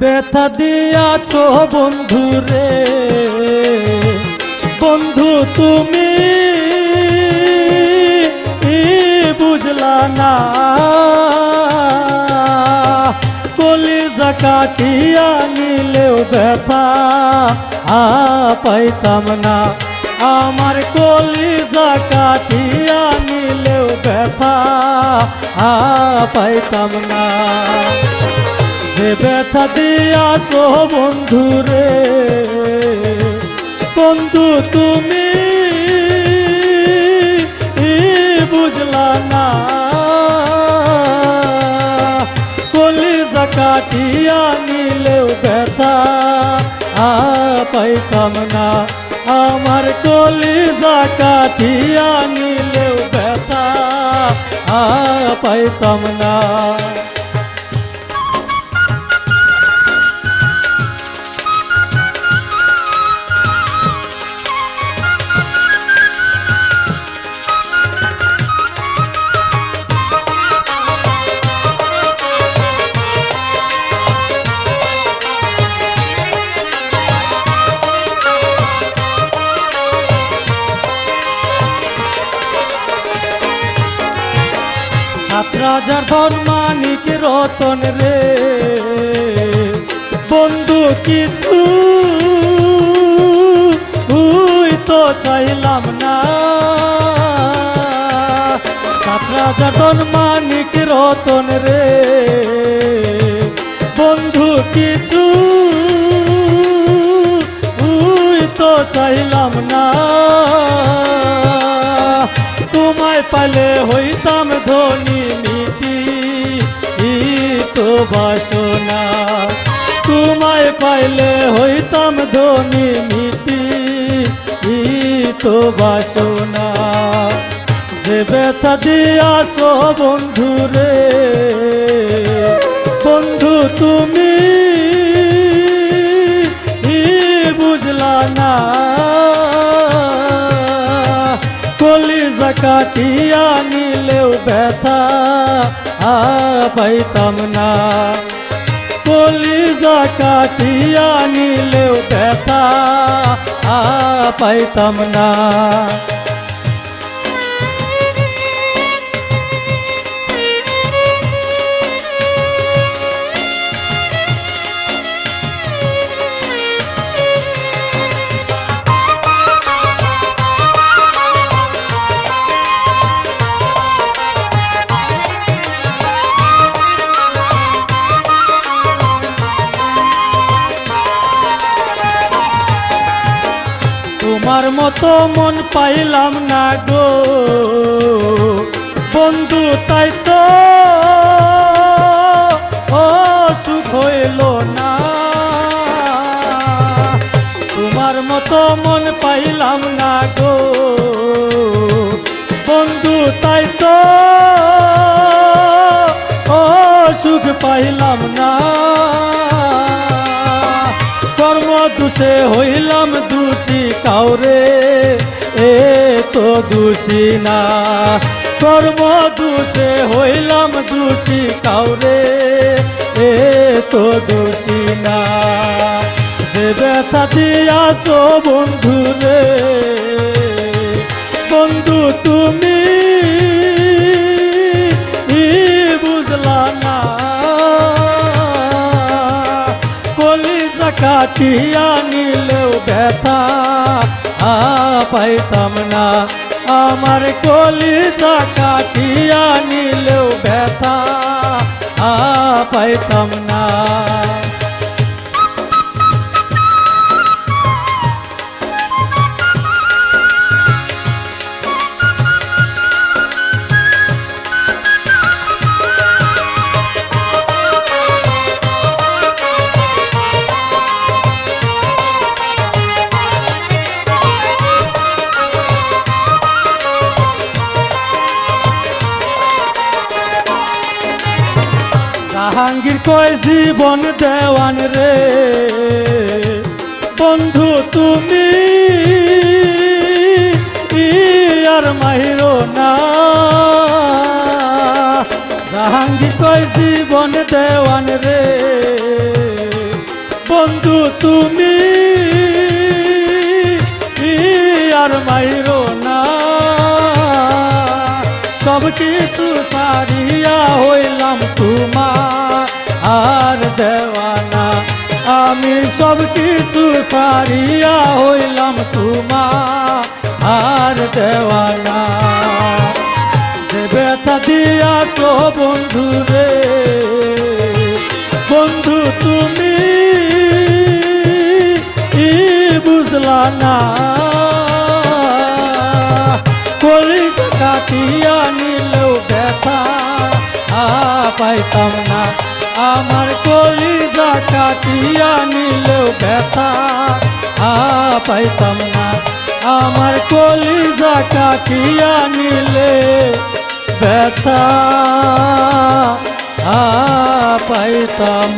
ব্যথা দিয়াছ বন্ধু রে। বন্ধু তুমি বুঝলা না। কলিজা কাটিয়া নিলেও ব্যথা আ পাইতাম না। আমার কলিজা কাটিয়া নিলেও ব্যথা আ পাইতাম না। ব্যথা দিয়া তো বন্ধু রে। বন্ধু তুমি বুঝলা না। কলিজা কাটিয়া নিলেও ব্যথা, আ পাইতাম না। আমার কলিজা কাটিয়া নিলেও ব্যথা, আ পাইতাম না সাত রাজার ধন মানিক রতন রে। বন্ধু, কিছু তো চাইলাম না। সাত রাজার ধন মানিক রতন রে। বন্ধু, কিছু তো চাইলাম না। তোমায় পালে হইতাম তো বাসনা। তোমায় পাইলে হইতাম ধনী ই তো বাসনা। যে ব্যথা দিয়াছ বন্ধু রে, বন্ধু তুমি বুঝলা না। কলিজা কাটিয়া পাইতাম না। কলিজা কাটিয়া নিলেও ব্যথা পাইতাম না। তোমার মতো মন পাইলাম না গো। বন্ধু, তাই তো ও সুখ হইল না। তোমার মতো মন পাইলাম না গো। বন্ধু, তাই তো ও সুখ পাইলাম না। কর্ম দুষে হইলাম দোষী কাউরে এ তো দোষী না। কর্ম দোষে হইলাম দোষী কাউরে এ তো দোষী না। যে ব্যথা দিয়াছ বন্ধু রে, বন্ধু তুমি বুঝলা না। কাটিয়া আমার কলিজা কাটিয়া নিলেও ব্যথা আ পাইতাম জাহাঙ্গীর কয়, জীবন দেওয়ান রে। বন্ধু তুমি আর মাহিরো না। জাহাঙ্গীর কয়, জীবন দেওয়ান রে। বন্ধু তুমি আর মাইরো না। সব কিছু সারিয়া হইলাম তোমার। আর দেওয়ানা। আমি সব কিছু সারিয়া হইলাম তোমার আর দেওয়ানা। যে ব্যথা দিয়াছ বন্ধু রে, বন্ধু তুমি বুঝলা না? কাটিয়া নিলেও ব্যথা পাইতাম না। আমার কলিজা কাটিয়া নিলেও ব্যথা। পাইতাম না। আমার কলিজা কাটিয়া নিলে ব্যথা। পাইতাম